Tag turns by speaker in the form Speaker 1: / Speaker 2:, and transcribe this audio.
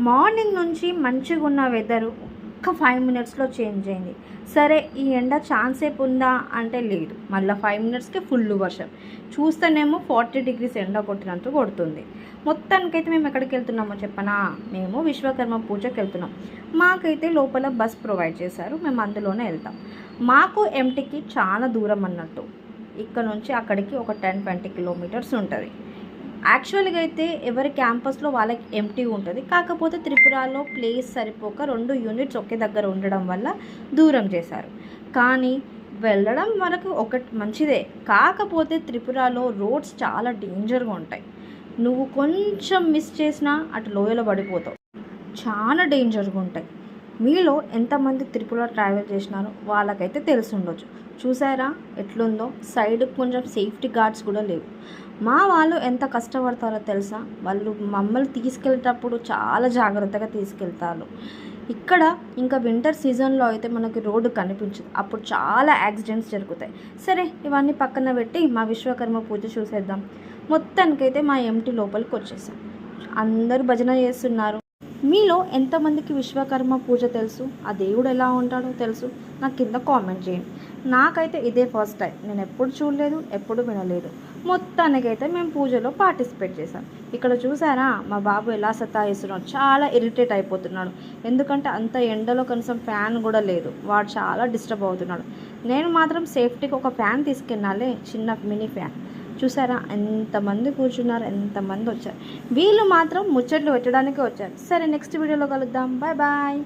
Speaker 1: Morning నుంచి మంచిగా ఉన్న వెదర్ ఒక్క ఫైవ్ మినిట్స్లో చేంజ్ అయింది. సరే ఈ ఎండ ఛాన్స్ సేపు ఉందా అంటే లేదు. మళ్ళీ ఫైవ్ మినిట్స్కి ఫుల్ వర్షం. చూస్తేనేమో ఫార్టీ డిగ్రీస్ ఎండ కొట్టినట్టు కొడుతుంది. మొత్తానికైతే మేము ఎక్కడికి వెళ్తున్నామో చెప్పనా? మేము విశ్వకర్మ పూజకి వెళ్తున్నాం. మాకైతే లోపల బస్ ప్రొవైడ్ చేశారు. మేము అందులోనే వెళ్తాం. మాకు ఎంటీకి చాలా దూరం అన్నట్టు. ఇక్కడ నుంచి అక్కడికి ఒక టెన్ ట్వంటీ కిలోమీటర్స్ ఉంటుంది. యాక్చువల్గా అయితే ఎవరి క్యాంపస్లో వాళ్ళకి ఎంటీ ఉంటుంది. కాకపోతే త్రిపురలో ప్లేస్ సరిపోక రెండు యూనిట్స్ ఒకే దగ్గర ఉండడం వల్ల దూరం చేశారు. కానీ వెళ్ళడం వరకు ఒకటి మంచిదే. కాకపోతే త్రిపురలో రోడ్స్ చాలా డేంజర్గా ఉంటాయి. నువ్వు కొంచెం మిస్ చేసినా అటు లోయలో పడిపోతావు. చాలా డేంజర్గా ఉంటాయి. మీలో ఎంతమంది త్రిపుర ట్రావెల్ చేసినారో వాళ్ళకైతే తెలిసి ఉండొచ్చు చూసారా? ఎట్లుందో? సైడ్ కొంచెం సేఫ్టీ గార్డ్స్ కూడా లేవు. మా వాళ్ళు ఎంత కష్టపడతారో తెలుసా? వాళ్ళు మమ్మల్ని తీసుకెళ్ళేటప్పుడు చాలా జాగ్రత్తగా తీసుకెళ్తారు. ఇక్కడ ఇంకా వింటర్ సీజన్లో అయితే మనకి రోడ్డు కనిపించదు. అప్పుడు చాలా యాక్సిడెంట్స్ జరుగుతాయి. సరే ఇవన్నీ పక్కన పెట్టి మా విశ్వకర్మ పూజ చూసేద్దాం. మొత్తానికైతే మా ఎంటి లోపలికి వచ్చేసాం. అందరూ భజన చేస్తున్నారు. మీలో ఎంతమందికి విశ్వకర్మ పూజ తెలుసు? ఆ దేవుడు ఎలా ఉంటాడో తెలుసు? నాకు కింద కామెంట్ చేయండి. నాకైతే ఇదే ఫస్ట్ టైం. నేను ఎప్పుడు చూడలేదు ఎప్పుడు వినలేదు. మొత్తానికైతే మేము పూజలో పార్టిసిపేట్ చేశాం. ఇక్కడ చూసారా? మా బాబు ఎలా సతాయిస్తున్నాడు. చాలా ఇరిటేట్ అయిపోతున్నాడు. ఎందుకంటే అంత ఎండలో కనీసం ఫ్యాన్ కూడా లేదు. వాడు చాలా డిస్టర్బ్ అవుతున్నాడు. నేను మాత్రం సేఫ్టీకి ఒక ఫ్యాన్ తీసుకెళ్ళాలి. చిన్న మినీ ఫ్యాన్. చూసారా? ఎంతమంది కూర్చున్నారు ఎంతమంది వచ్చారు? వీళ్ళు మాత్రం ముచ్చట్లు పెట్టడానికే వచ్చారు. సరే నెక్స్ట్ వీడియోలో కలుద్దాం. Bye bye